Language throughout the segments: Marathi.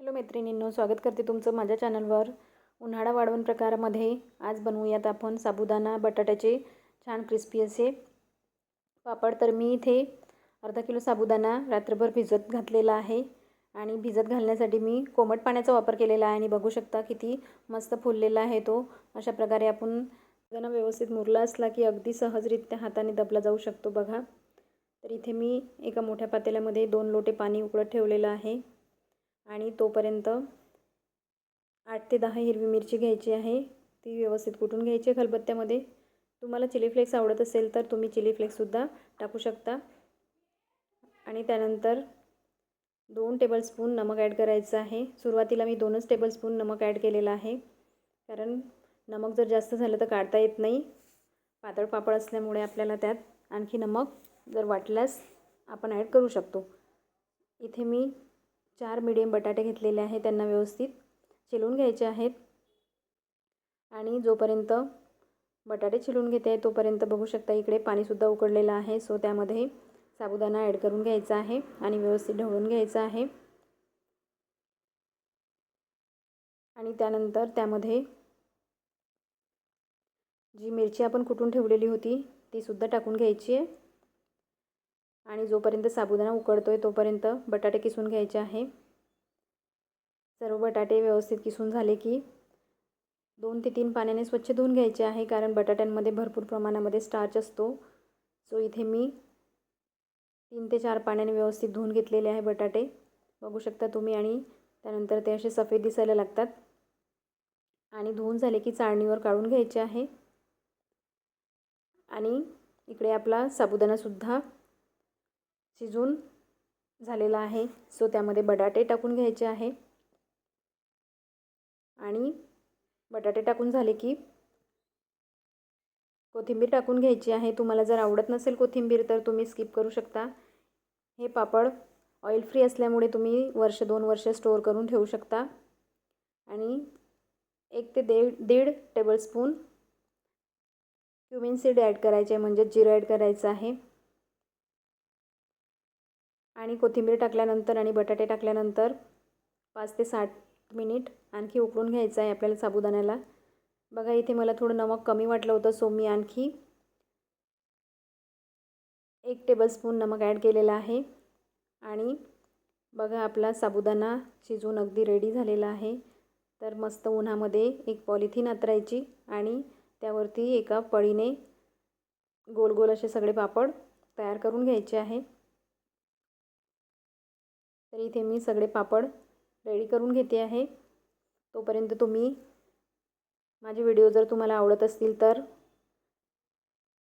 हॅलो मैत्रिणींनो स्वागत करते तुमचं माझ्या चॅनलवर. उन्हाळा वाढवण प्रकारामध्ये आज बनवूयात आपण साबुदाणा बटाट्याचे छान क्रिस्पी असे पापड. तर मी इथे अर्धा किलो साबुदाणा रात्रभर भिजत घातलेला आहे आणि भिजत घालण्यासाठी मी कोमट पाण्याचा वापर केलेला आहे. आणि बघू शकता किती मस्त फुललेला आहे तो. अशा प्रकारे आपण साबुदाणा व्यवस्थित मुरला असला की अगदी सहजरित्या हाताने दबला जाऊ शकतो बघा. तर इथे मी एका मोठ्या पातेल्यामध्ये दोन लोटे पाणी उकळत ठेवलेलं आहे. आणि तोपर्यंत आठ ते दहा हिरवी मिरची घ्यायची आहे. ती व्यवस्थित कुटून घ्यायची आहे खलबत्त्यामध्ये? तुम्हाला चिली फ्लेक्स आवडत असेल तर तुम्ही चिली फ्लेक्ससुद्धा टाकू शकता. आणि त्यानंतर दोन टेबलस्पून नमक ॲड करायचं आहे. सुरुवातीला मी दोनच टेबलस्पून नमक ॲड केलेलं आहे. कारण नमक जर जास्त झालं तर काढता येत नाही. पातळ पापड असल्यामुळे आपल्याला त्यात आणखी नमक जर वाटल्यास आपण ॲड करू शकतो. इथे मी चार मिडियम बटाटे घेतलेले आहे त्यांना व्यवस्थित चिलून घ्यायचे आहेत. आणि जोपर्यंत बटाटे चिलून घेते तोपर्यंत बघू शकता इकडे पाणीसुद्धा उकडलेलं आहे. सो त्यामध्ये साबुदाणा ॲड करून घ्यायचा आहे आणि व्यवस्थित ढवळून घ्यायचा आहे. आणि त्यानंतर त्यामध्ये जी मिरची आपण कुटून ठेवलेली होती तीसुद्धा टाकून घ्यायची आहे. आणि जोपर्यंत साबुदाणा उकडतो आहे तोपर्यंत बटाटे किसून घ्यायचे आहे. सर्व बटाटे व्यवस्थित किसून झाले की दोन ते तीन पाण्याने स्वच्छ धुवून घ्यायचे आहे कारण बटाट्यांमध्ये भरपूर प्रमाणामध्ये स्टार्च असतो. सो इथे मी तीन ते चार पाण्याने व्यवस्थित धुवून घेतलेले आहे बटाटे. बघू शकता तुम्ही आणि त्यानंतर ते असे सफेद दिसायला लागतात. आणि धुवून झाले की चाळणीवर काढून घ्यायचे आहे. आणि इकडे आपला साबुदाणासुद्धा शिजून झालेला आहे. सो त्यामध्ये बटाटे टाकून घ्यायचे आहे. आणि बटाटे टाकून झाले की कोथिंबीर टाकून घ्यायची आहे. तुम्हाला जर आवडत नसेल कोथिंबीर तर तुम्ही स्किप करू शकता. हे पापड ऑइल फ्री असल्यामुळे तुम्ही वर्ष दोन वर्ष स्टोअर करून ठेवू शकता. आणि एक ते दीड दीड टेबलस्पून क्युमिन सीड ॲड करायचे म्हणजे जिरं ॲड करायचं आहे. आणि कोथिंबीर टाकल्यानंतर आणि बटाटे टाकल्यानंतर पाच ते साठ मिनिट आणखी उकळून घ्यायचं आहे आपल्याला साबुदाण्याला. बघा इथे मला थोडं नमक कमी वाटलं होतं सो मी आणखी एक टेबलस्पून नमक ॲड केलेलं आहे. आणि बघा आपला साबुदाणा शिजून अगदी रेडी झालेला आहे. तर मस्त उन्हामध्ये एक पॉलिथिन अतरायची आणि त्यावरती एका पळीने गोल गोल असे सगळे पापड तयार करून घ्यायचे आहे. तर इथे मी सगळे पापड रेडी करून घेते आहे. तोपर्यंत तुम्ही माझे व्हिडिओ जर तुम्हाला आवडत असतील तर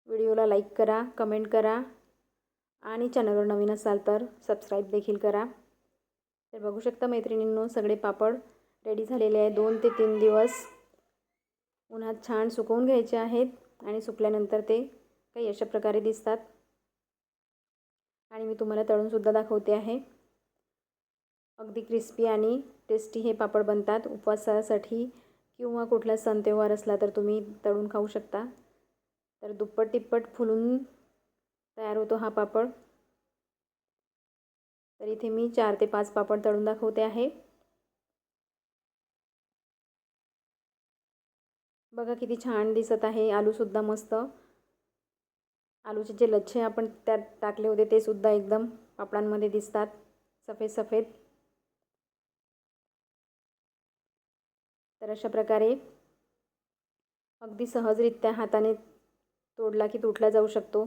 व्हिडिओला लाईक करा कमेंट करा आणि चॅनलवर नवीन असाल तर सबस्क्राईब देखील करा. तर बघू शकता मैत्रिणींनो सगळे पापड रेडी झालेले आहे. दोन ते तीन दिवस उन्हात छान सुकवून घ्यायचे आहेत आणि सुकल्यानंतर ते काही अशा प्रकारे दिसतात. आणि मी तुम्हाला तळूनसुद्धा दाखवते आहे. अगदी क्रिस्पी आणि टेस्टी हे पापड बनतात. उपवासासाठी किंवा कुठला सण त्योहार असला तर तुम्ही तळून खाऊ शकता. तर दुप्पट तिप्पट फुलून तयार होतो हा पापड. तर इथे मी चार ते पाच पापड तळून दाखवते आहे. बघा किती छान दिसत आहे. आलूसुद्धा मस्त. आलूचे जे लच्छे आपण त्यात टाकले होते ते सुद्धा एकदम पापडांमध्ये दिसतात. सफेद सफेद तर अशा प्रकारे अगदी सहजरित्या हाताने तोडला की तुटला जाऊ शकतो.